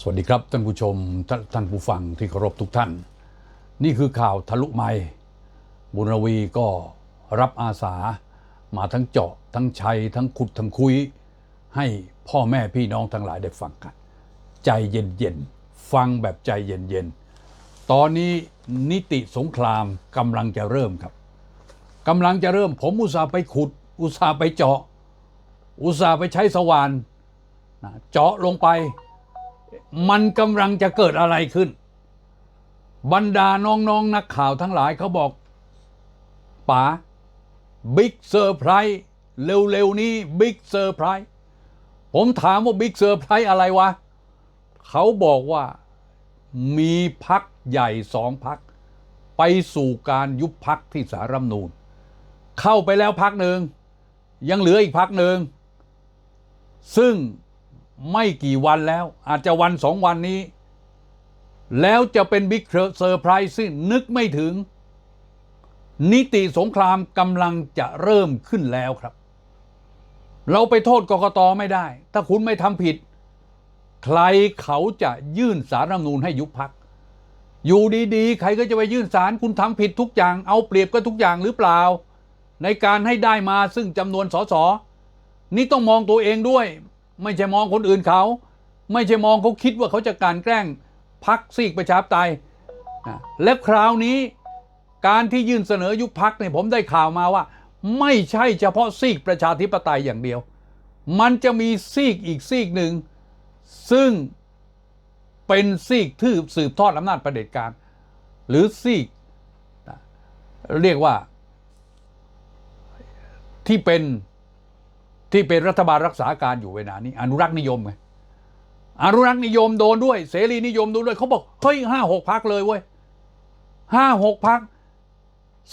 สวัสดีครับท่านผู้ชมท่านท่านผู้ฟังที่เคารพทุกท่าน นี่คือข่าวทะลุไมค์บุญรวีก็รับอาสามาทั้งเจาะทั้งชัยทั้งขุดทั้งคุย ให้พ่อแม่พี่น้องทั้งหลายได้ฟังกัน ใจเย็นๆ ฟังแบบใจเย็นๆ ตอนนี้นิติสงครามกำลังจะเริ่มครับกำลังจะเริ่มผมอุตส่าห์ไปขุด อุตส่าห์ไปเจาะ อุตส่าห์ไปใช้สว่านนะเจาะลงไป มันกำลังจะเกิดอะไรขึ้น บรรดาน้องๆนนักข่าวทั้งหลายเขาบอกป๋าบิ๊กเซอร์ไพรส์เร็วๆนี้บิ๊กเซอร์ไพรส์ผมถามว่าบิ๊กเซอร์ไพรส์อะไรวะ เขาบอกว่ามีพักใหญ่สองพัก ไปสู่การยุบพักที่สารรัฐธรรมนูญเข้าไปแล้วพักหนึ่งยังเหลืออีกพักหนึ่งซึ่ง ไม่กี่วันแล้ว อาจจะวันสองวันนี้ แล้วจะเป็นบิ๊กเซอร์ไพรส์ซึ่งนึกไม่ถึง นิติสงครามกำลังจะเริ่มขึ้นแล้วครับ เราไปโทษกกตไม่ได้ ถ้าคุณไม่ทำผิด ใครเขาจะยื่นสารรัฐมนูญให้ยุบพัก อยู่ดีๆ ใครก็จะไปยื่นสารคุณทำผิดทุกอย่าง เอาเปรียบก็ทุกอย่างหรือเปล่า ในการให้ได้มาซึ่งจำนวนสสนี่ต้องมองตัวเองด้วย ไม่ใช่มองคนอื่นเขา ไม่ใช่มองเขาคิดว่าเขาจะการแกล้งพักซีกประชาธิปไตยนะและคราวนี้การที่ยื่นเสนอยุบพักเนี่ยผมได้ข่าวมาว่า ไม่ใช่เฉพาะซีกประชาธิปไตยอย่างเดียว มันจะมีซีกอีกซีกหนึ่ง ซึ่งเป็นซีกที่สืบทอดอำนาจประเผด็จการ หรือซีกเรียกว่าที่เป็น ที่เป็นรัฐบาลรักษาการอยู่เวลานี้ อนุรักษ์นิยมไงอนุรักษ์นิยมโดนด้วย เสรีนิยมโดนด้วยเขาบอกเฮ้ยห้าหกพักเลยเว้ยห้าหกพัก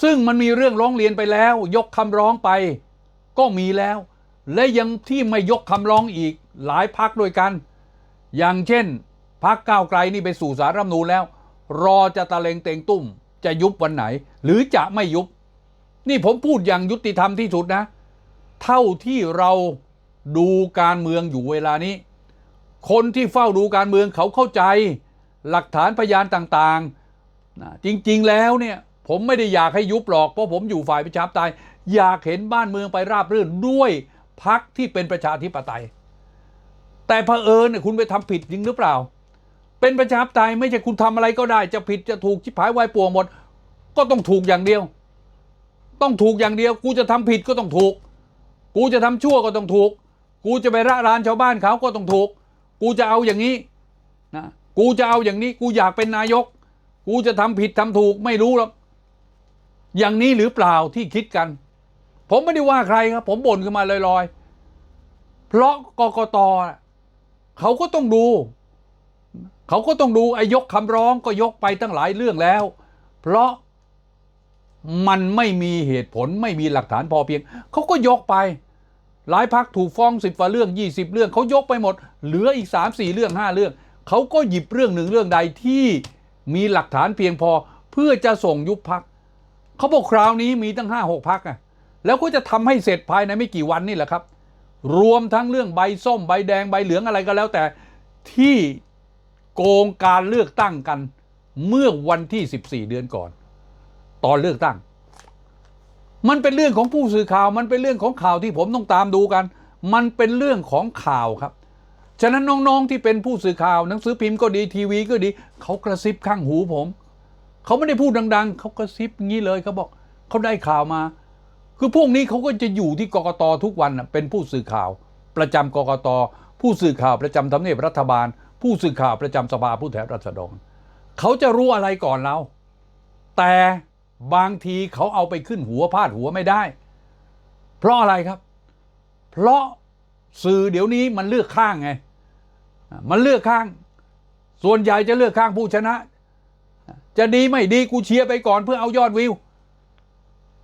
ซึ่งมันมีเรื่องร้องเรียนไปแล้ว ยกคำร้องไป ก็มีแล้ว และยังที่ไม่ยกคำร้องอีกหลายพักด้วยกัน อย่างเช่นพักก้าวไกลนี่ไปสู่สารรัฐมนูญแล้ว รอจะตะเลงเตงตุ้ม จะยุบวันไหน หรือจะไม่ยุบ นี่ผมพูดอย่างยุติธรรมที่สุดนะ เท่าที่เราดูการเมืองอยู่เวลานี้ คนที่เฝ้าดูการเมืองเขาเข้าใจ หลักฐานพยานต่างๆนะจริงๆแล้วเนี่ยผมไม่ได้อยากให้ยุบหรอกเพราะผมอยู่ฝ่ายประชาธิปไตยอยากเห็นบ้านเมืองไปราบรื่นด้วยพักที่เป็นประชาธิปไตย แต่เผอิญเนี่ยคุณไปทำผิดจริงหรือเปล่า เป็นประชาธิปไตยไม่ใช่คุณทำอะไรก็ได้ จะผิดจะถูกชิบหายวายป่วงหมด ก็ต้องถูกอย่างเดียว ต้องถูกอย่างเดียว กูจะทำผิดก็ต้องถูก กูจะทำชั่วก็ต้องถูก กูจะไประรานชาวบ้านเขาก็ต้องถูก กูจะเอาอย่างนี้นะกูจะเอาอย่างนี้ กูอยากเป็นนายก กูจะทำผิดทำถูกไม่รู้หรอกอย่างนี้หรือเปล่าที่คิดกัน ผมไม่ได้ว่าใครครับ ผมบ่นขึ้นมาลอยๆ เพราะกกตเขาก็ต้องดู เขาก็ต้องดูไอ้ยกคำร้องก็ยกไปตั้งหลายเรื่องแล้ว เพราะมันไม่มีเหตุผลไม่มีหลักฐานพอเพียง เขาก็ยกไป หลายพักถูกฟ้องสิบกว่าเรื่องยี่สิบเรื่องเขายกไปหมด เหลืออีกสามสี่เรื่องห้าเรื่อง เขาก็หยิบเรื่องหนึ่งเรื่องใดที่มีหลักฐานเพียงพอเพื่อจะส่งยุบพักเขาบอกคราวนี้มีตั้งห้าหกพักอะแล้วก็จะทำให้เสร็จภายในไม่กี่วันนี่แหละครับ รวมทั้งเรื่องใบส้มใบแดงใบเหลืองอะไรก็แล้วแต่ที่โกงการเลือกตั้งกัน เมื่อวันที่ 14 เดือนก่อน ตอนเลือกตั้ง มันเป็นเรื่องของผู้สื่อข่าว มันเป็นเรื่องของข่าวที่ผมต้องตามดูกัน มันเป็นเรื่องของข่าวครับ ฉะนั้นน้องๆที่เป็นผู้สื่อข่าวหนังสือพิมพ์ก็ดีทีวีก็ดี เขากระซิบข้างหูผม เขาไม่ได้พูดดัง ๆ เขากระซิบงี้เลยเขาบอกเขาได้ข่าวมา คือพวกนี้เขาก็จะอยู่ที่กกตทุกวันเป็นผู้สื่อข่าว ประจำกกตผู้สื่อข่าวประจำทำเนียบรัฐบาล ผู้สื่อข่าวประจำสภาผู้แทนราษฎรเขาจะรู้อะไรก่อนเราแต่ บางทีเขาเอาไปขึ้นหัวพาดหัวไม่ได้ เพราะอะไรครับ เพราะสื่อเดี๋ยวนี้มันเลือกข้างไง มันเลือกข้าง ส่วนใหญ่จะเลือกข้างผู้ชนะ จะดีไม่ดีกูเชียร์ไปก่อนเพื่อเอายอดวิว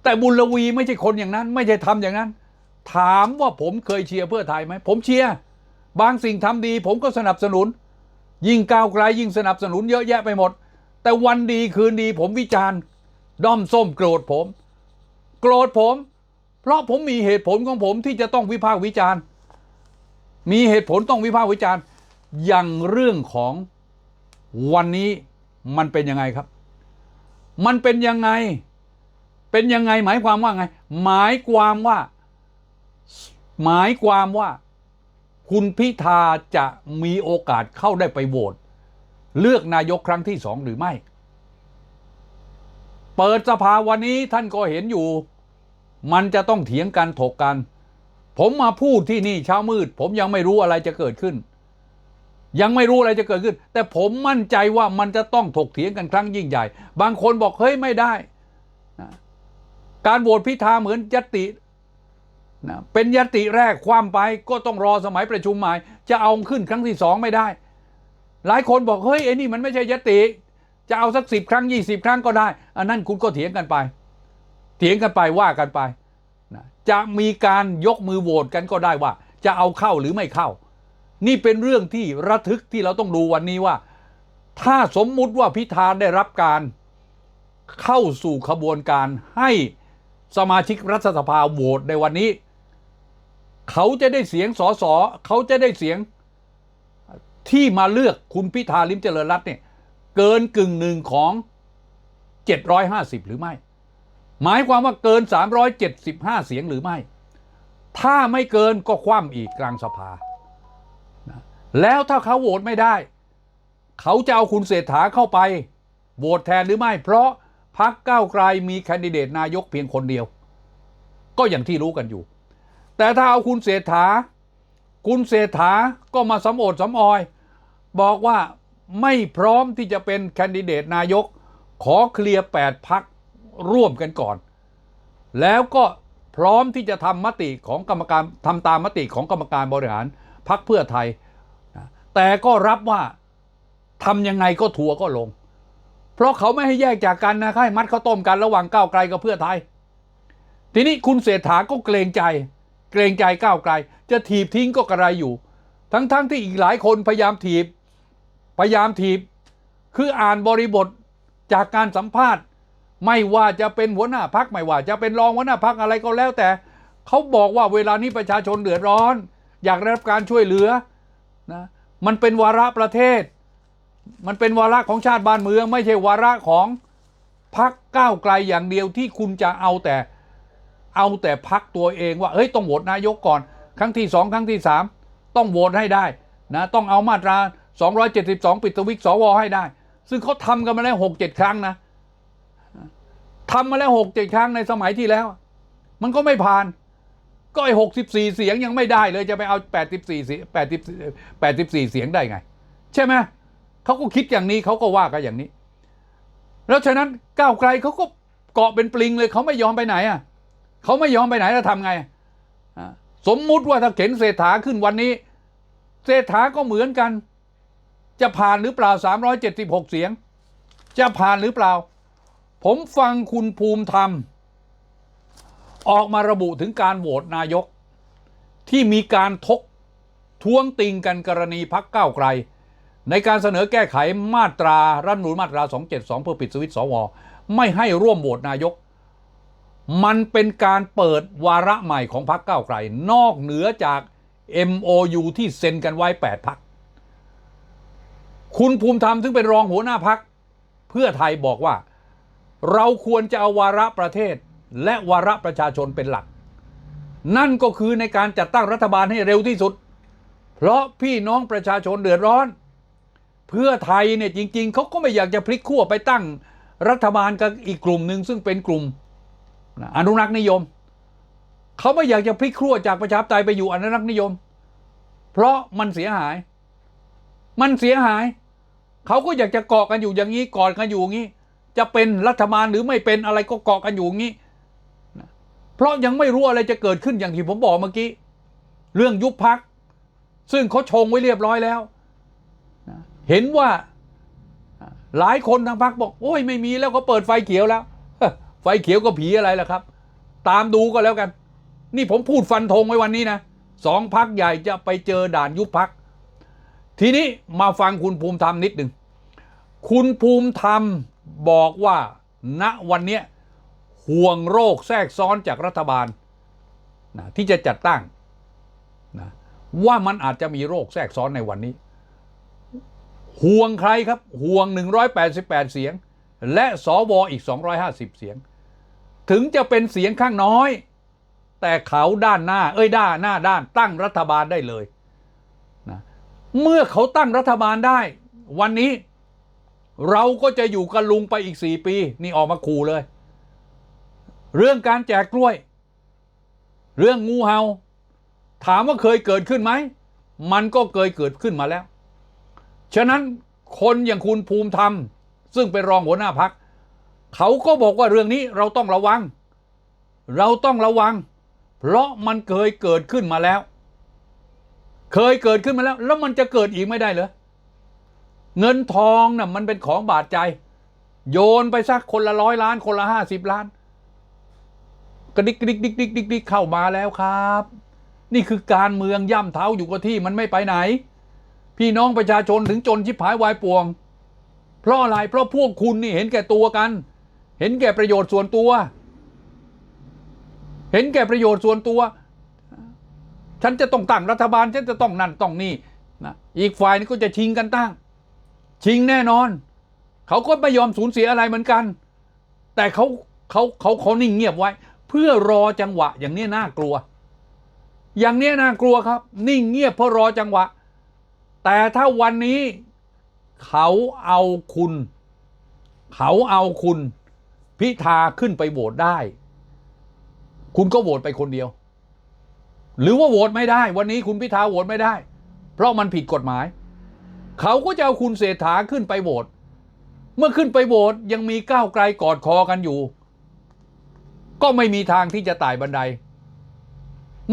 แต่บุญลวีไม่ใช่คนอย่างนั้น ไม่ใช่ทำอย่างนั้น ถามว่าผมเคยเชียร์เพื่อไทยไหม ผมเชียร์ บางสิ่งทำดี ผมก็สนับสนุน ยิ่งก้าวไกลยิ่งสนับสนุนเยอะแยะไปหมด แต่วันดีคืนดีผมวิจารณ์ ด้อมส้มโกรธผม โกรธผม เพราะผมมีเหตุผลของผมที่จะต้องวิพากษ์วิจารณ์ มีเหตุผลต้องวิพากษ์วิจารณ์ อย่างเรื่องของวันนี้มันเป็นยังไงครับ มันเป็นยังไง เป็นยังไงหมายความว่าไง หมายความว่า หมายความว่า คุณพิธาจะมีโอกาสเข้าได้ไปโหวตเลือกนายกครั้งที่สองหรือไม่ เปิดสภาวันนี้ท่านก็เห็นอยู่ มันจะต้องเถียงกันถกกัน ผมมาพูดที่นี่เช้ามืด ผมยังไม่รู้อะไรจะเกิดขึ้น ยังไม่รู้อะไรจะเกิดขึ้น แต่ผมมั่นใจว่ามันจะต้องถกเถียงกันครั้งยิ่งใหญ่ บางคนบอกเฮ้ยไม่ได้นะการโหวตพิธาเหมือนยตินะเป็นยติแรกความไปก็ต้องรอสมัยประชุมใหม่ จะเอาขึ้นครั้งที่สองไม่ได้ หลายคนบอกเฮ้ยไอ้นี่มันไม่ใช่ยติ จะเอาสักสิบครั้งยี่สิบครั้งก็ได้ อันนั้นคุณก็เถียงกันไป เถียงกันไปว่ากันไปนะจะมีการยกมือโหวตกันก็ได้ว่า จะเอาเข้าหรือไม่เข้า นี่เป็นเรื่องที่ระทึกที่เราต้องดูวันนี้ว่า ถ้าสมมุติว่าพิธาได้รับการเข้าสู่ขบวนการให้สมาชิกรัฐสภาโหวตในวันนี้ เขาจะได้เสียงสสเขาจะได้เสียงที่มาเลือกคุณพิธาลิมเจริญรัตน์เนี่ย เกินกึ่งหนึ่งของ 750 หรือไม่ หมายความว่าเกิน 375 เสียงหรือไม่ ถ้าไม่เกินก็คว่ำอีกกลางสภา แล้วถ้าเขาโหวตไม่ได้ เขาจะเอาคุณเศรษฐาเข้าไปโหวตแทนหรือไม่ เพราะพักก้าวไกลมีแคนดิเดตนายกเพียงคนเดียว ก็อย่างที่รู้กันอยู่ แต่ถ้าเอาคุณเศรษฐา คุณเศรษฐาก็มาสำโอดสำออย บอกว่า ไม่พร้อมที่จะเป็นแคนดิเดตนายก ขอเคลียร์8พักร่วมกันก่อน แล้วก็พร้อมที่จะทำมติของกรรมการทำตามมติของกรรมการบริหารพักเพื่อไทย แต่ก็รับว่าทำยังไงก็ทัวก็ลง เพราะเขาไม่ให้แยกจากกันนะให้มัดข้าวต้มกันระหว่างก้าวไกลกับเพื่อไทย ทีนี้คุณเศรษฐาก็เกรงใจ เกรงใจก้าวไกล จะถีบทิ้งก็กระไรอยู่ ทั้งๆทที่อีกหลายคนพยายามถีบ พยายามถีบ คืออ่านบริบทจากการสัมภาษณ์ ไม่ว่าจะเป็นหัวหน้าพักไม่ว่า จะเป็นรองหัวหน้าพักอะไรก็แล้วแต่ เขาบอกว่าเวลานี้ประชาชนเดือดร้อน อยากได้รับการช่วยเหลือนะมันเป็นวาระประเทศ มันเป็นวาระของชาติบ้านเมือง ไม่ใช่วาระของพักก้าวไกลอย่างเดียวที่คุณจะเอาแต่เอาแต่พักตัวเองว่าเฮ้ยต้องโหวตนายกก่อน ครั้งที่สองครั้งที่สามต้องโหวตให้ได้นะต้องเอามาตรา 272 ปิดสวิตช์สวให้ได้ ซึ่งเขาทำกันมาแล้วหกเจ็ดครั้งนะทำมาแล้วหกเจ็ดครั้งในสมัยที่แล้ว มันก็ไม่ผ่าน ก็ไอ้หกสิบสี่เสียงยังไม่ได้เลยจะไปเอาแปดสิบสี่เสียแปดสิบแปดสิบสี่เสียงได้ไง ใช่ไหมเขาก็คิดอย่างนี้เขาก็ว่ากันอย่างนี้ แล้วฉะนั้นก้าวไกลเขาก็เกาะเป็นปลิงเลยเขาไม่ยอมไปไหนอะเขาไม่ยอมไปไหนแล้วทำไงสมมุติว่าถ้าเข็นเศรษฐาขึ้นวันนี้ เศรษฐาก็เหมือนกัน จะผ่านหรือเปล่า 376 เสียง จะผ่านหรือเปล่า ผมฟังคุณภูมิธรรม ออกมาระบุถึงการโหวตนายก ที่มีการทกท้วงติงกันกรณีพักก้าวไกล ในการเสนอแก้ไขมาตรารัฐมนูญมาตรา 272 เพื่อปิดสวิตช์สวไม่ให้ร่วมโหวตนายก มันเป็นการเปิดวาระใหม่ของพรรคก้าวไกล นอกเหนือจาก MOU ที่เซ็นกันไว้ 8พัก คุณภูมิธรรมซึ่งเป็นรองหัวหน้าพักเพื่อไทยบอกว่า เราควรจะเอาวาระประเทศ และวาระประชาชนเป็นหลัก นั่นก็คือในการจัดตั้งรัฐบาลให้เร็วที่สุด เพราะพี่น้องประชาชนเดือดร้อน เพื่อไทยเนี่ยจริง ๆเขาก็ไม่อยากจะพลิกขั้วไปตั้งรัฐบาลกับอีกกลุ่มหนึ่งซึ่งเป็นกลุ่มอนุรักษ์นิยมเขาไม่อยากจะพลิกครัวจากประชาธิปไตยไปอยู่อนุรักษ์นิยม เพราะมันเสียหาย มันเสียหาย เขาก็อยากจะเกาะกันอยู่อย่างนี้กอดกันอยู่อย่างนี้ จะเป็นรัฐบาลหรือไม่เป็นอะไรก็เกาะกันอยู่อย่างนี้เพราะยังไม่รู้อะไรจะเกิดขึ้นอย่างที่ผมบอกเมื่อกี้ เรื่องยุบพัก ซึ่งเขาชงไว้เรียบร้อยแล้ว เห็นว่าหลายคนทางพักบอก โอ้ยไม่มีแล้วเขาเปิดไฟเขียวแล้ว ไฟเขียวก็ผีอะไรล่ะครับ ตามดูก็แล้วกัน นี่ผมพูดฟันธงไว้วันนี้นะสองพักใหญ่จะไปเจอด่านยุบพัก ทีนี้มาฟังคุณภูมิธรรมนิดหนึ่ง คุณภูมิธรรมบอกว่าณวันนี้ห่วงโรคแทรกซ้อนจากรัฐบาลนะที่จะจัดตั้งนะว่ามันอาจจะมีโรคแทรกซ้อนในวันนี้ ห่วงใครครับ ห่วง 188 เสียง และสวอีก 250 เสียง ถึงจะเป็นเสียงข้างน้อย แต่เขาด้านหน้า เอ้ยด้านหน้าด้านตั้งรัฐบาลได้เลย เมื่อเขาตั้งรัฐบาลได้ วันนี้เราก็จะอยู่กับลุงไปอีก4ปี นี่ออกมาขู่เลย เรื่องการแจกกล้วย เรื่องงูเห่าถามว่าเคยเกิดขึ้นไหม มันก็เคยเกิดขึ้นมาแล้ว ฉะนั้นคนอย่างคุณภูมิธรรม ซึ่งเป็นรองหัวหน้าพัก เขาก็บอกว่าเรื่องนี้เราต้องระวัง เราต้องระวัง เพราะมันเคยเกิดขึ้นมาแล้ว เคยเกิดขึ้นมาแล้ว แล้วมันจะเกิดอีกไม่ได้เหรอเงินทองน่ะมันเป็นของบาดใจ โยนไปสักคนละร้อยล้าน คนละห้าสิบล้านกระดิกกดิกดิกดิกดิกดิกเข้ามาแล้วครับ นี่คือการเมืองย่ำเท้าอยู่กับที่มันไม่ไปไหน พี่น้องประชาชนถึงจนชิบหายวายป่วง เพราะอะไรเพราะพวกคุณนี่เห็นแก่ตัวกัน เห็นแก่ประโยชน์ส่วนตัว เห็นแก่ประโยชน์ส่วนตัว ฉันจะต้องตั้งรัฐบาล ฉันจะต้องนั่นต้องนี่นะอีกฝ่ายนึงก็จะชิงกันตั้ง ชิงแน่นอน เขาก็ไม่ยอมสูญเสียอะไรเหมือนกัน แต่เขาเขาเขาเขานิ่งเงียบไว้ เพื่อรอจังหวะ อย่างนี้น่ากลัว อย่างนี้น่ากลัวครับ นิ่งเงียบเพื่อรอจังหวะ แต่ถ้าวันนี้เขาเอาคุณ เขาเอาคุณพิธาขึ้นไปโหวตได้ คุณก็โหวตไปคนเดียว หรือว่าโหวตไม่ได้ วันนี้คุณพิธาโหวตไม่ได้ เพราะมันผิดกฎหมาย เขาก็จะเอาคุณเศรษฐาขึ้นไปโหวตเมื่อขึ้นไปโหวตยังมีก้าวไกลกอดคอกันอยู่ ก็ไม่มีทางที่จะไต่บันได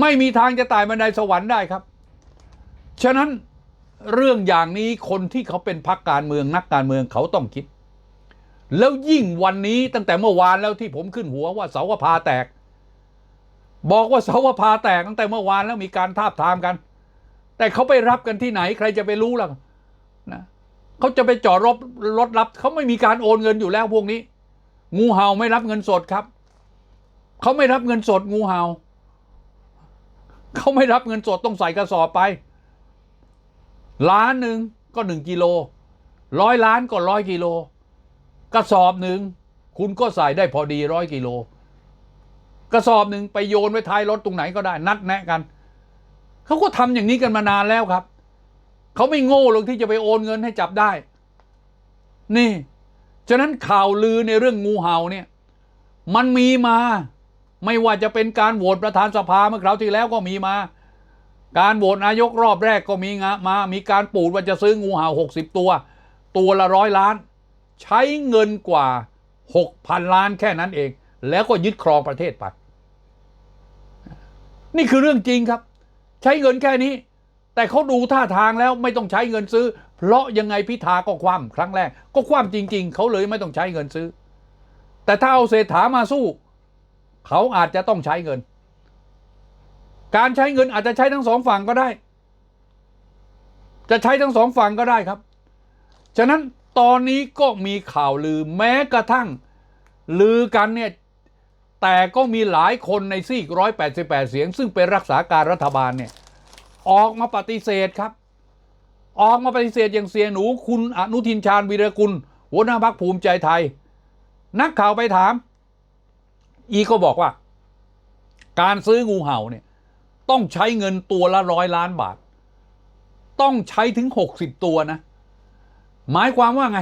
ไม่มีทางจะไต่บันไดสวรรค์ได้ครับ ฉะนั้นเรื่องอย่างนี้คนที่เขาเป็นพรรคการเมืองนักการเมืองเขาต้องคิด แล้วยิ่งวันนี้ตั้งแต่เมื่อวานแล้วที่ผมขึ้นหัวว่าเสาวพาแตก บอกว่าเสวพาแตกตั้งแต่เมื่อวานแล้วมีการทาบทามกัน แต่เขาไปรับกันที่ไหนใครจะไปรู้ล่ะนะเขาจะไปจอดรถรถรับเขาไม่มีการโอนเงินอยู่แล้วพวกนี้ งูเห่าไม่รับเงินสดครับเขาไม่รับเงินสดงูเห่าเขาไม่รับเงินสดต้องใส่กระสอบไป ล้านหนึ่งก็หนึ่งกิโลร้อยล้านก็ร้อยกิโลกระสอบหนึ่งคุณก็ใส่ได้พอดีร้อยกิโล กระสอบหนึ่งไปโยนไว้ท้ายรถตรงไหนก็ได้ นัดแนะกันเขาก็ทำอย่างนี้กันมานานแล้วครับเขาไม่โง่หรอกที่จะไปโอนเงินให้จับได้ นี่ฉะนั้นข่าวลือในเรื่องงูเห่าเนี่ย มันมีมา ไม่ว่าจะเป็นการโหวตประธานสภาเมื่อคราวที่แล้วก็มีมา การโหวตนายกรอบแรกก็มีงะมา มีการปูดว่าจะซื้องูเห่าหกสิบตัว ตัวละร้อยล้าน ใช้เงินกว่าหกพันล้านแค่นั้นเอง แล้วก็ยึดครองประเทศไป นี่คือเรื่องจริงครับ ใช้เงินแค่นี้ แต่เขาดูท่าทางแล้วไม่ต้องใช้เงินซื้อ เพราะยังไงพิธาก็คว่ำครั้งแรก ก็คว่ำจริง ๆ เขาเลยไม่ต้องใช้เงินซื้อ แต่ถ้าเอาเศรษฐามาสู้ เขาอาจจะต้องใช้เงิน การใช้เงินอาจจะใช้ทั้งสองฝั่งก็ได้ จะใช้ทั้งสองฝั่งก็ได้ครับ ฉะนั้นตอนนี้ก็มีข่าวลือแม้กระทั่งลือกันเนี่ย แต่ก็มีหลายคนในซีกร้อยแปดสิบแปดเสียง ซึ่งเป็นรักษาการรัฐบาลเนี่ยออกมาปฏิเสธครับ ออกมาปฏิเสธอย่างเสียหนูคุณอนุทินชาญวีรกุล หัวหน้าพักภูมิใจไทย นักข่าวไปถาม อีก็บอกว่า การซื้องูเห่าเนี่ยต้องใช้เงินตัวละร้อยล้านบาท ต้องใช้ถึงหกสิบตัวนะ หมายความว่าไง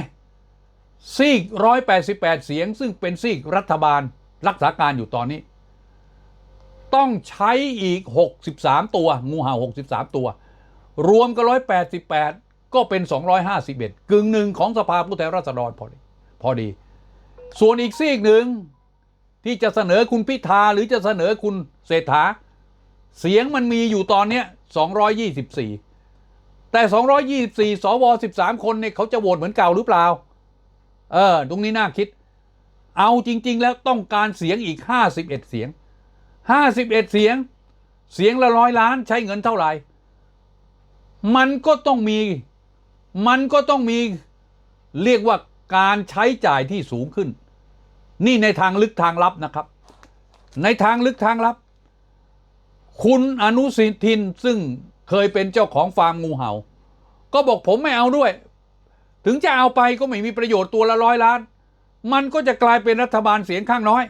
ซีกร้อยแปดสิบแปดเสียงซึ่งเป็นซีกรัฐบาล รักษาการอยู่ตอนนี้ ต้องใช้อีก 63 ตัว งูเห่า 63 ตัว รวมกัน 188 ก็เป็น 251 กึ่งหนึ่งของสภาผู้แทนราษฎรพอดี พอดี ส่วนอีกซีกหนึ่งที่จะเสนอคุณพิธาหรือจะเสนอคุณเศรษฐา เสียงมันมีอยู่ตอนเนี้ย224 แต่ 224 สว 13 คนเนี่ยเขาจะโหวตเหมือนเก่าหรือเปล่า เออ ตรงนี้น่าคิด เอาจริง ๆ แล้วต้องการเสียงอีก 51 เสียง 51 เสียง เสียงละร้อยล้านใช้เงินเท่าไหร่ มันก็ต้องมี มันก็ต้องมีเรียกว่าการใช้จ่ายที่สูงขึ้น นี่ในทางลึกทางลับนะครับ ในทางลึกทางลับ คุณอนุสิทินซึ่งเคยเป็นเจ้าของฟาร์มงูเห่า ก็บอกผมไม่เอาด้วย ถึงจะเอาไปก็ไม่มีประโยชน์ตัวละร้อยล้าน มันก็จะกลายเป็นรัฐบาลเสียงข้างน้อย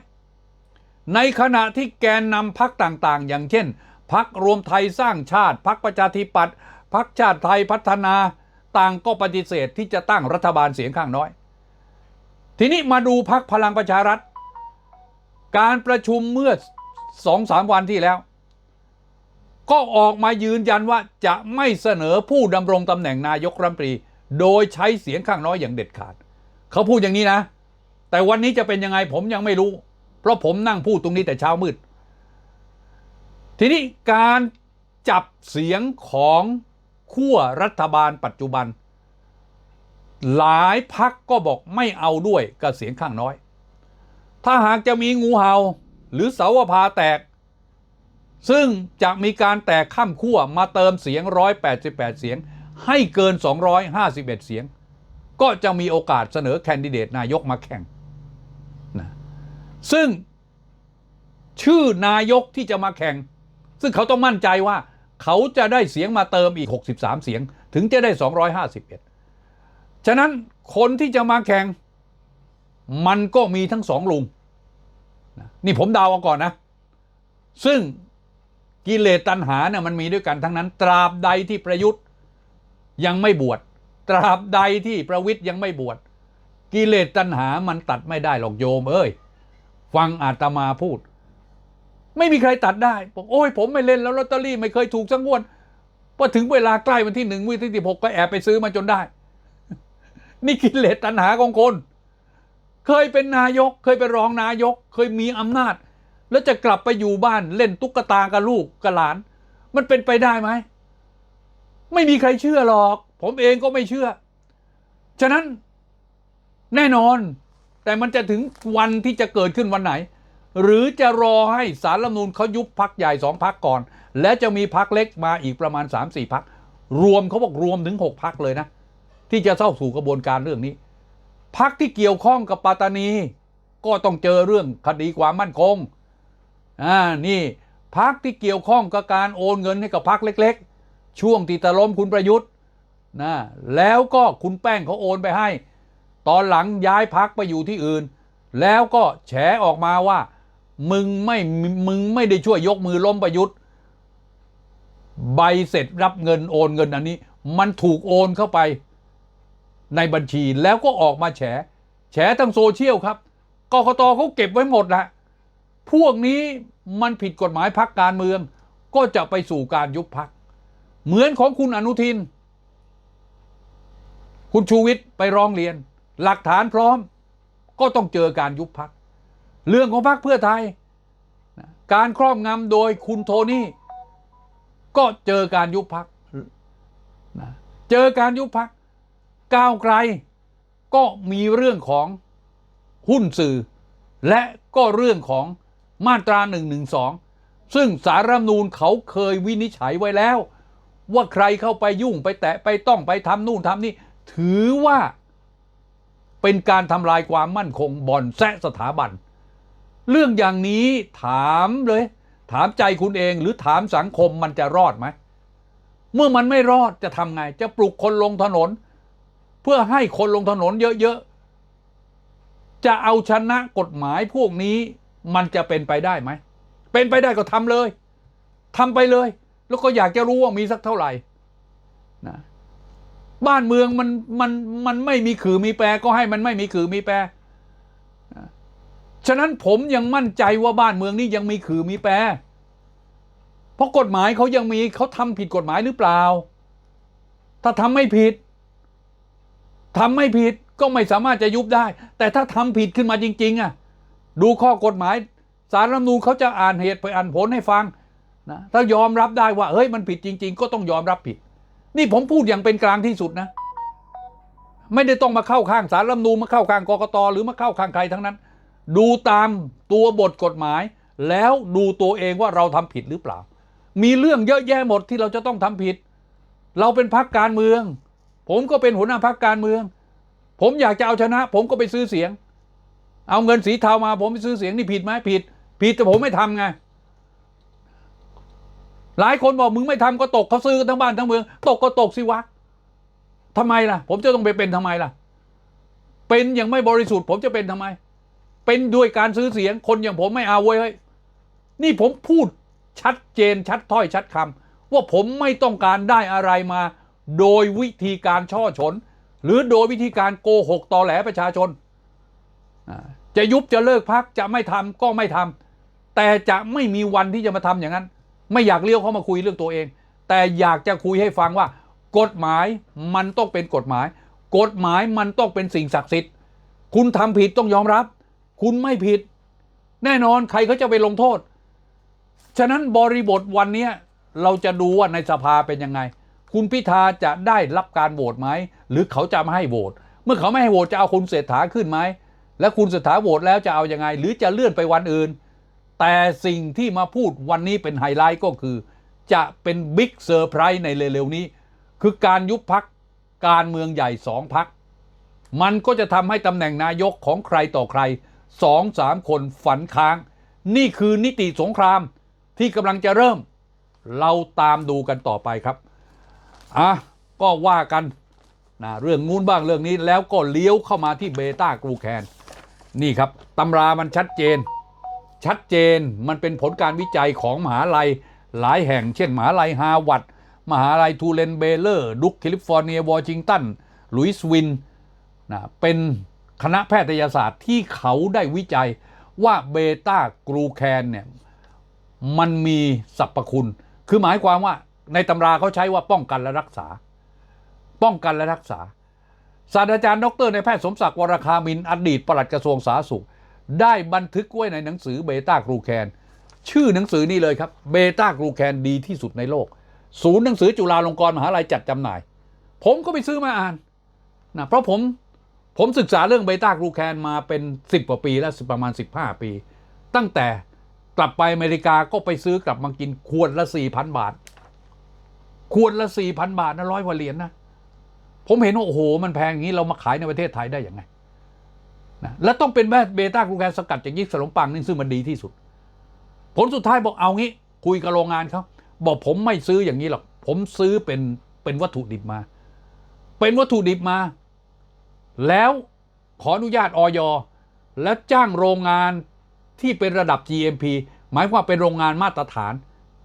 ในขณะที่แกนนำพักต่างๆ อย่างเช่น พักรวมไทยสร้างชาติ พักประชาธิปัตย์พักชาติไทยพัฒนาต่างก็ปฏิเสธที่จะตั้งรัฐบาลเสียงข้างน้อย ทีนี้มาดูพักพลังประชารัฐ การประชุมเมื่อสองสามวันที่แล้ว ก็ออกมายืนยันว่าจะไม่เสนอผู้ดำรงตำแหน่งนายกรัฐมนตรี โดยใช้เสียงข้างน้อยอย่างเด็ดขาด เขาพูดอย่างนี้นะ แต่วันนี้จะเป็นยังไงผมยังไม่รู้ เพราะผมนั่งพูดตรงนี้แต่เช้ามืด ทีนี้การจับเสียงของขั้วรัฐบาลปัจจุบัน หลายพักก็บอกไม่เอาด้วยกับเสียงข้างน้อย ถ้าหากจะมีงูเห่าหรือเสาวพาแตก ซึ่งจะมีการแตกข้ามขั้วมาเติมเสียง 188 เสียง ให้เกิน 251 เสียง ก็จะมีโอกาสเสนอแคนดิเดตนายกมาแข่ง ซึ่งชื่อนายกที่จะมาแข่ง ซึ่งเขาต้องมั่นใจว่าเขาจะได้เสียงมาเติมอีก 63 เสียง ถึงจะได้ 251 ฉะนั้นคนที่จะมาแข่ง มันก็มีทั้งสองลุง นี่ผมเดาเอาก่อนนะ ซึ่งกิเลสตัณหาเนี่ยมันมีด้วยกันทั้งนั้น ตราบใดที่ประยุทธ์ยังไม่บวชตราบใดที่ประวิทย์ยังไม่บวชกิเลสตัณหามันตัดไม่ได้หรอกโยมเอ้ย ฟังอาตมาพูด ไม่มีใครตัดได้บอกโอ้ยผมไม่เล่นแล้วลอตเตอรี่ไม่เคยถูกสักงวดพอถึงเวลาใกล้วันที่หนึ่งวันที่สิบหกก็แอบไปซื้อมาจนได้ นี่กิเลสตัณหาของคน เคยเป็นนายก เคยเป็นรองนายก เคยมีอำนาจ แล้วจะกลับไปอยู่บ้านเล่นตุ๊กตากับลูกกับหลาน มันเป็นไปได้ไหม ไม่มีใครเชื่อหรอก ผมเองก็ไม่เชื่อ ฉะนั้นแน่นอน แต่มันจะถึงวันที่จะเกิดขึ้นวันไหน หรือจะรอให้สารรัฐมนูญเขายุบพักใหญ่สองพักก่อน และจะมีพักเล็กมาอีกประมาณ 3-4พักรวมเขาบอกรวมถึง 6พักเลยนะ ที่จะเข้าสู่กระบวนการเรื่องนี้พักที่เกี่ยวข้องกับปัตตานี ก็ต้องเจอเรื่องคดีความมั่นคงอ่านี่พักที่เกี่ยวข้องกับการโอนเงินให้กับพักเล็ก ๆ ช่วงที่ตะล้มคุณประยุทธ์นะแล้วก็คุณแป้งเขาโอนไปให้ ตอนหลังย้ายพักไปอยู่ที่อื่น แล้วก็แฉออกมาว่า มึงไม่มึงไม่ได้ช่วยยกมือล้มประยุทธ์ ใบเสร็จรับเงินโอนเงินอันนี้ มันถูกโอนเข้าไปในบัญชีแล้วก็ออกมาแฉ แฉทางโซเชียลครับกกตเขาเก็บไว้หมดแหละพวกนี้มันผิดกฎหมายพักการเมือง ก็จะไปสู่การยุบพัก เหมือนของคุณอนุทิน คุณชูวิทย์ไปร้องเรียน หลักฐานพร้อม ก็ต้องเจอการยุบพัก เรื่องของพักเพื่อไทย การครอบงำโดยคุณโทนี่ ก็เจอการยุบพัก เจอการยุบพัก ก้าวไกล ก็มีเรื่องของหุ้นสื่อ และก็เรื่องของมาตรา1นึซึ่งสารรัฐมนูญเขาเคยวินิจฉัยไว้แล้ว ว่าใครเข้าไปยุ่งไปแตะไปต้องไปทำนู่นทำนี่ ถือว่า เป็นการทำลายความมั่นคงบ่อนแซะสถาบัน เรื่องอย่างนี้ถามเลย ถามใจคุณเองหรือถามสังคมมันจะรอดไหม เมื่อมันไม่รอดจะทำไง จะปลุกคนลงถนน เพื่อให้คนลงถนนเยอะๆ จะเอาชนะกฎหมายพวกนี้มันจะเป็นไปได้ไหม เป็นไปได้ก็ทำเลยทำไปเลย แล้วก็อยากจะรู้ว่ามีสักเท่าไหร่นะ บ้านเมืองมันมันมันไม่มีขือมีแปรก็ให้มันไม่มีขือมีแปรฉะนั้นผมยังมั่นใจว่าบ้านเมืองนี้ยังมีขือมีแปร เพราะกฎหมายเขายังมีเขาทำผิดกฎหมายหรือเปล่า ถ้าทำไม่ผิดทำไม่ผิดก็ไม่สามารถจะยุบได้ แต่ถ้าทำผิดขึ้นมาจริง ๆอะดูข้อกฎหมายสารรัฐมนูญเขาจะอ่านเหตุไปอ่านผลให้ฟังนะถ้ายอมรับได้ว่าเฮ้ยมันผิดจริง ๆ ก็ต้องยอมรับผิด นี่ผมพูดอย่างเป็นกลางที่สุดนะ ไม่ได้ต้องมาเข้าข้างสารรัฐธรรมนูมาเข้าข้างกกตหรือมาเข้าข้างใครทั้งนั้น ดูตามตัวบทกฎหมาย แล้วดูตัวเองว่าเราทำผิดหรือเปล่า มีเรื่องเยอะแยะหมดที่เราจะต้องทำผิด เราเป็นพรรคการเมือง ผมก็เป็นหัวหน้าพรรคการเมือง ผมอยากจะเอาชนะ ผมก็ไปซื้อเสียง เอาเงินสีเทามา ผมไปซื้อเสียงนี่ผิดไหมผิด ผิดแต่ผมไม่ทำไง หลายคนบอกมึงไม่ทำก็ตกเขาซื้อกันทั้งบ้านทั้งเมือง ตกก็ตกสิวะทำไมล่ะ ผมจะต้องไปเป็นทำไมล่ะ เป็นอย่างไม่บริสุทธิ์ ผมจะเป็นทำไม เป็นด้วยการซื้อเสียงคนอย่างผมไม่เอาเว้ยนี่ผมพูดชัดเจนชัดถ้อยชัดคำว่าผมไม่ต้องการได้อะไรมา โดยวิธีการช่อฉน หรือโดยวิธีการโกหกตอแหลประชาชน จะยุบจะเลิกพักจะไม่ทำก็ไม่ทำแต่จะไม่มีวันที่จะมาทำอย่างนั้น ไม่อยากเลี้ยวเข้ามาคุยเรื่องตัวเอง แต่อยากจะคุยให้ฟังว่า กฎหมายมันต้องเป็นกฎหมาย กฎหมายมันต้องเป็นสิ่งศักดิ์สิทธิ์ คุณทำผิดต้องยอมรับ คุณไม่ผิด แน่นอนใครเขาจะไปลงโทษ ฉะนั้นบริบทวันนี้เราจะดูว่าในสภาเป็นยังไง คุณพิธาจะได้รับการโหวตไหม หรือเขาจะไม่ให้โหวตเมื่อเขาไม่ให้โหวตจะเอาคุณเศรษฐาขึ้นไหมและคุณเศรษฐาโหวตแล้วจะเอายังไง หรือจะเลื่อนไปวันอื่น แต่สิ่งที่มาพูดวันนี้เป็นไฮไลท์ก็คือ จะเป็นบิ๊กเซอร์ไพรส์ในเร็วๆนี้ คือการยุบพักการเมืองใหญ่สองพัก มันก็จะทำให้ตำแหน่งนายกของใครต่อใครสองสามคนฝันค้าง นี่คือนิติสงครามที่กำลังจะเริ่ม เราตามดูกันต่อไปครับอะก็ว่ากันนะเรื่องงูนบ้างเรื่องนี้แล้วก็เลี้ยวเข้ามาที่เบต้ากรูแคน นี่ครับตำรามันชัดเจน ชัดเจนมันเป็นผลการวิจัยของมหาลัยหลายแห่ง เช่นมหาลัยฮาวาดมหาลัยทูเลนเบเลอร์ดุกแคลิฟอร์เนียวอชิงตันลุยส์วินนะเป็นคณะแพทยศาสตร์ที่เขาได้วิจัยว่าเบต้ากรูแคนเนี่ยมันมีสรรพคุณ คือหมายความว่าในตำราเขาใช้ว่าป้องกันและรักษา ป้องกันและรักษา ศาสตราจารย์ดรในแพทย์สมศักดิ์วรคามินอดีตปลัดกระทรวงสาธารณสุข ได้บันทึกไว้ในหนังสือเบต้ากรูแคน ชื่อหนังสือนี่เลยครับเบต้ากรูแคนดีที่สุดในโลก ศูนย์หนังสือจุฬาลงกรณ์มหาลัยจัดจำหน่าย ผมก็ไปซื้อมาอ่านนะเพราะผมผมศึกษาเรื่องเบต้ากรูแคนมาเป็น 10กว่าปีแล้วประมาณ 15 ปี ตั้งแต่กลับไปอเมริกาก็ไปซื้อกลับมากินขวดละ 4,000 บาทขวดละ 4,000 บาทนะร้อยกว่าเหรียญนะผมเห็นว่าโอ้โห มันแพงอย่างนี้เรามาขายในประเทศไทยได้ยังไง นะแล้วต้องเป็นแบบเบต้ากรูแคนสกัดจากยิกสลมปังนี่ซึ่งมันดีที่สุด ผลสุดท้ายบอกเอางี้ คุยกับโรงงานเขาบอกผมไม่ซื้ออย่างนี้หรอก ผมซื้อเป็นเป็นวัตถุดิบมา เป็นวัตถุดิบมา แล้วขออนุญาตออยและจ้างโรงงานที่เป็นระดับ GMP หมายความเป็นโรงงานมาตรฐาน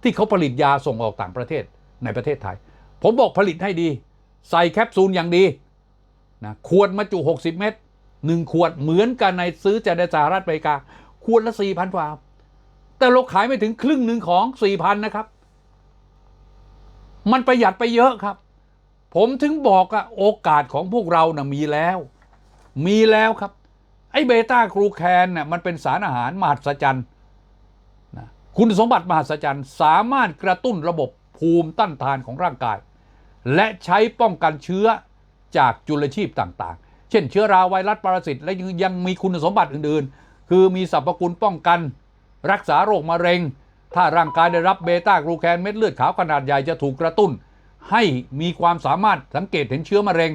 ที่เขาผลิตยาส่งออกต่างประเทศในประเทศไทย ผมบอกผลิตให้ดี ใส่แคปซูลอย่างดีนะขวดมาจุ 60 เม็ด หนึ่งขวดเหมือนกันในซื้อจากสหรัฐอเมริกา ขวดละ4,000กว่า แต่เราขายไม่ถึงครึ่งหนึ่งของ 4,000 นะครับ มันประหยัดไปเยอะครับ ผมถึงบอกอะโอกาสของพวกเรานะ่ะมีแล้ว มีแล้วครับ ไอ้เบต้ากรูแคนน่ะมันเป็นสารอาหารมหัศจรรย์นะคุณสมบัติมหัศจรรย์ สามารถกระตุ้นระบบภูมิต้านทานของร่างกาย และใช้ป้องกันเชื้อจากจุลชีพต่างๆ เช่นเชื้อราไวรัสปรสิต และยังมีคุณสมบัติอื่นๆ คือมีสรรพคุณป้องกัน รักษาโรคมะเร็ง ถ้าร่างกายได้รับเบต้ากรูแคนเม็ดเลือดขาวขนาดใหญ่จะถูกกระตุ้น ให้มีความสามารถสังเกตเห็นเชื้อมะเร็ง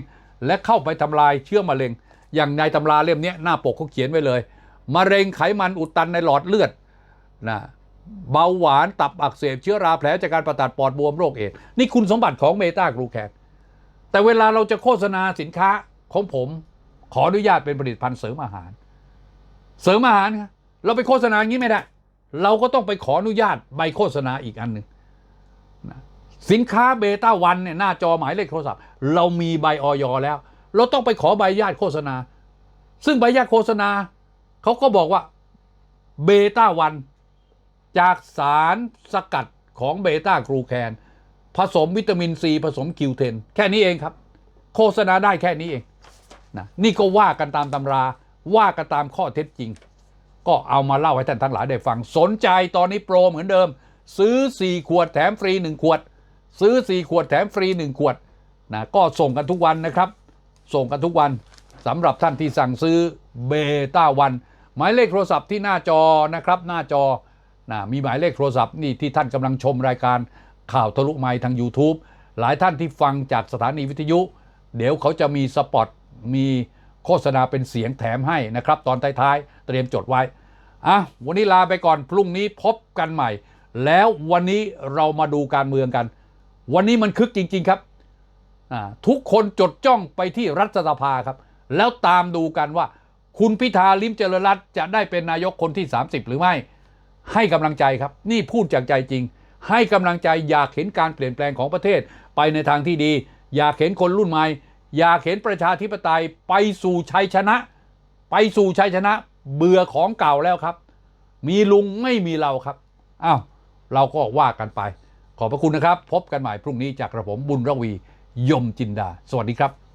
และเข้าไปทำลายเชื้อมะเร็ง อย่างในตำราเล่มนี้หน้าปกเขาเขียนไว้เลยมะเร็งไขมันอุดตันในหลอดเลือดนะเบาหวานตับอักเสบเชื้อราแผลจากการประสาทปอดบวมโรคเอดส์นี่คุณสมบัติของเบต้ากรูแคนแต่เวลาเราจะโฆษณาสินค้า ของผมขออนุญาตเป็นผลิตภัณฑ์เสริมอาหาร เสริมอาหารครับเราไปโฆษณาอย่างนี้ไม่ได้ เราก็ต้องไปขออนุญาตใบโฆษณาอีกอันหนึ่งนะสินค้าเบต้าวันเนี่ยหน้าจอหมายเลขโทรศัพท์ เรามีใบออยแล้ว เราต้องไปขอใบอนุญาตโฆษณา ซึ่งใบอนุญาตโฆษณาเขาก็บอกว่าเบต้าวันจากสารสกัดของเบต้ากรูแคนผสมวิตามินซีผสมคิวเทนแค่นี้เองครับ โฆษณาได้แค่นี้เอง นะนี่ก็ว่ากันตามตำรา ว่ากันตามข้อเท็จจริง ก็เอามาเล่าให้ท่านทั้งหลายได้ฟัง สนใจตอนนี้โปรเหมือนเดิม ซื้อ 4 ขวดแถมฟรี 1 ขวด ซื้อ 4 ขวดแถมฟรี 1 ขวดนะก็ส่งกันทุกวันนะครับ ส่งกันทุกวันสำหรับท่านที่สั่งซื้อเบต้าวันหมายเลขโทรศัพท์ที่หน้าจอนะครับหน้าจอนะมีหมายเลขโทรศัพท์นี่ที่ท่านกำลังชมรายการข่าวทะลุไมค์ทาง YouTube หลายท่านที่ฟังจากสถานีวิทยุ เดี๋ยวเขาจะมีสปอต มีโฆษณาเป็นเสียงแถมให้นะครับ ตอนท้ายๆ เตรียมจดไว้อะวันนี้ลาไปก่อนพรุ่งนี้พบกันใหม่ แล้ววันนี้เรามาดูการเมืองกัน วันนี้มันคึกจริง ๆครับอ่าทุกคนจดจ้องไปที่รัฐสภาครับ แล้วตามดูกันว่า คุณพิธาลิมเจริญรัตจะได้เป็นนายกคนที่ 30 หรือไม่ ให้กำลังใจครับ นี่พูดจากใจจริง ให้กำลังใจอยากเห็นการเปลี่ยนแปลงของประเทศไปในทางที่ดี อยากเห็นคนรุ่นใหม่ อยากเห็นประชาธิปไตยไปสู่ชัยชนะ ไปสู่ชัยชนะ เบื่อของเก่าแล้วครับ มีลุงไม่มีเราครับอ้าวเราก็ว่ากันไป ขอบพระคุณนะครับ พบกันใหม่พรุ่งนี้จากกระผมบุญระวียมจินดา สวัสดีครับ